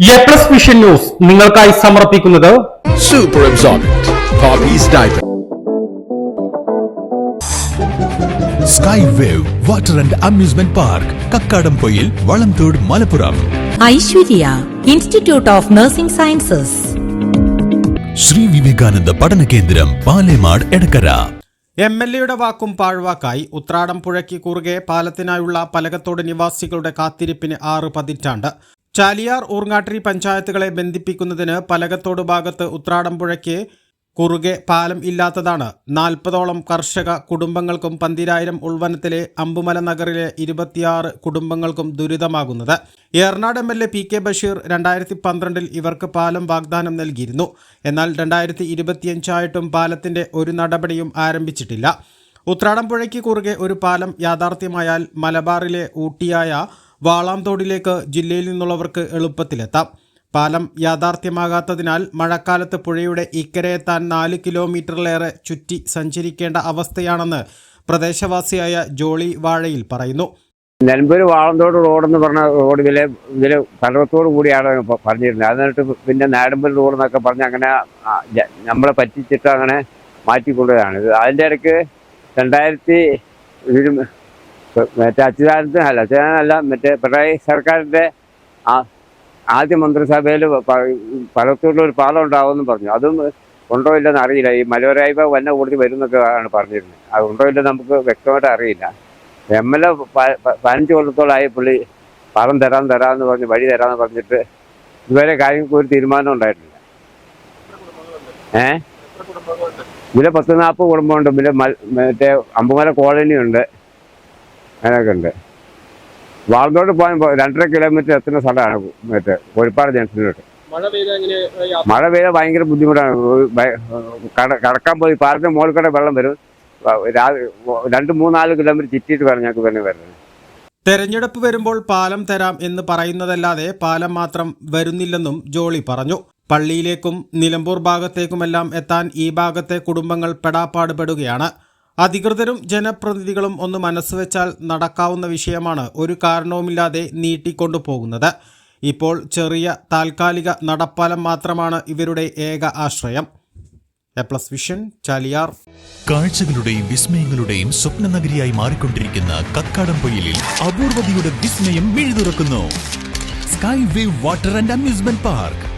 A plus vision news നിങ്ങൾക്കായി സമർപ്പിക്കുന്നത് super absorbent. Sky wave water and amusement park Kakkadampoyil Valamthode Malappuram Aishwarya institute of nursing sciences Shri Vivekananda പഠന കേന്ദ്രം Palemad Edakkara M L എയുടെ വാക്കും പാഴ്വാക്കായി ഉത്രാടം പുഴയ്ക്ക് കുറുകെ പാലത്തിനായുള്ള പലകത്തോട് നിവാസികളുടെ കാത്തിരിപ്പിന് ആറ് പതിറ്റാണ്ട്. ചാലിയാർ ഊർങ്ങാട്ടിരി പഞ്ചായത്തുകളെ ബന്ധിപ്പിക്കുന്നതിന് പലകത്തോട് ഭാഗത്ത് ഉത്രാടംപുഴയ്ക്ക് കുറുകെ പാലം ഇല്ലാത്തതാണ്. നാൽപ്പതോളം കർഷക കുടുംബങ്ങൾക്കും പന്തിരായിരം ഉൾവനത്തിലെ അമ്പുമല നഗറിലെ ഇരുപത്തിയാറ് കുടുംബങ്ങൾക്കും ദുരിതമാകുന്നത്. Eranad M L A P K Basheer രണ്ടായിരത്തി പന്ത്രണ്ടിൽ ഇവർക്ക് പാലം വാഗ്ദാനം നൽകിയിരുന്നു. എന്നാൽ രണ്ടായിരത്തി ഇരുപത്തിയഞ്ചായിട്ടും പാലത്തിന്റെ ഒരു നടപടിയും ആരംഭിച്ചിട്ടില്ല. ഉത്രാടംപുഴയ്ക്ക് കുറുകെ ഒരു പാലം യാഥാർത്ഥ്യമായാൽ മലബാറിലെ ഊട്ടിയായ വാളാംതോടിലേക്ക് ജില്ലയിൽ നിന്നുള്ളവർക്ക് എളുപ്പത്തിലെത്താം. പാലം യാഥാർത്ഥ്യമാകാത്തതിനാൽ മഴക്കാലത്ത് പുഴയുടെ ഇക്കരയെത്താൻ നാല് കിലോമീറ്ററിലേറെ ചുറ്റി സഞ്ചരിക്കേണ്ട അവസ്ഥയാണെന്ന് പ്രദേശവാസിയായ ജോളി വാഴയിൽ പറയുന്നു. നിലമ്പൂർ വാളന്തോട് റോഡെന്ന് പറഞ്ഞ റോഡ് ഇതിലെ ഇതിൽ പലവത്തോട് കൂടിയാണ് പറഞ്ഞിരുന്നത്. അതിനായിട്ട് പിന്നെ നാടമ്പൽ റോഡ് എന്നൊക്കെ പറഞ്ഞ് അങ്ങനെ നമ്മളെ പറ്റിച്ചിട്ട് അങ്ങനെ മാറ്റിക്കൊണ്ടതാണ്. അതിന്റെ ഇടയ്ക്ക് രണ്ടായിരത്തി മറ്റേ അച്യുതാനന്ദൻ അല്ല അച്യുതാനന്ദനല്ല മറ്റേ പിണറായി സർക്കാരിന്റെ ആദ്യ മന്ത്രിസഭയിൽ പലത്തോടുള്ള ഒരു പാലം ഉണ്ടാവുമെന്ന് പറഞ്ഞു. അതും ഉണ്ടോ ഇല്ലെന്ന് അറിയില്ല. ഈ മലയോരായ്മ വന്ന കൂടുതൽ വരും എന്നൊക്കെ ആണ് പറഞ്ഞിരുന്നത്. അത് ഉണ്ടോ ഇല്ലെന്ന് നമുക്ക് വ്യക്തമായിട്ട് അറിയില്ല. എം എൽ എ പതിനഞ്ച് കൊല്ലത്തോളമായി പുള്ളി പണം തരാൻ തരാമെന്ന് പറഞ്ഞ് വഴി തരാമെന്ന് പറഞ്ഞിട്ട് ഇതുവരെ കാര്യങ്ങൾക്ക് ഒരു തീരുമാനം ഉണ്ടായിട്ടില്ല. ഏ? ഇതിലെ പത്ത് നാൽപ്പത് കുടുംബമുണ്ട്. പിന്നെ മറ്റേ അമ്പുമല കോളനി ഉണ്ട് അങ്ങനെയൊക്കെ ഉണ്ട്. വാളന്തോട് പോകാൻ രണ്ടര കിലോമീറ്റർ എത്തുന്ന സ്ഥലമാണ് മറ്റേ കോഴിപ്പാട് ജംഗ്ഷനിലോട്ട്. മഴ പെയ്താൽ ഭയങ്കര ബുദ്ധിമുട്ടാണ്. കടക്കാൻ പോയി പാലത്തിന് മുകളിൽ കൂടെ വെള്ളം വരും. രാ- രണ്ട് മൂന്നാൽ കിലോമീറ്റർ ചുറ്റിയിട്ട് വേണം ഞങ്ങൾക്ക് പിന്നെ വരുന്നത്. തെരഞ്ഞെടുപ്പ് വരുമ്പോൾ പാലം തരാം എന്ന് പറയുന്നതല്ലാതെ പാലം മാത്രം വരുന്നില്ലെന്നും ജോളി പറഞ്ഞു. പള്ളിയിലേക്കും നിലമ്പൂർ ഭാഗത്തേക്കുമെല്ലാം എത്താൻ ഈ ഭാഗത്തെ കുടുംബങ്ങൾ പെടാപ്പാടുപെടുകയാണ്. അധികൃതരും ജനപ്രതിനിധികളും ഒന്ന് മനസ്സുവെച്ചാൽ നടക്കാവുന്ന വിഷയമാണ് ഒരു കാരണവുമില്ലാതെ നീട്ടിക്കൊണ്ടു പോകുന്നത് ഇപ്പോൾ ചെറിയ താൽക്കാലിക നടപ്പാലം മാത്രമാണ് ഇവരുടെ ഏക ആശ്രയം. A plus vision Chaliyar. കാഴ്ചകളുടെയും വിസ്മയങ്ങളുടെയും സ്വപ്ന നഗരിയായി മാറിക്കൊണ്ടിരിക്കുന്ന കക്കാടംപൊയിലിൽ അപൂർവതയുടെ വിസ്മയം മിഴുതുറക്കുന്നു. Sky wave water and amusement park.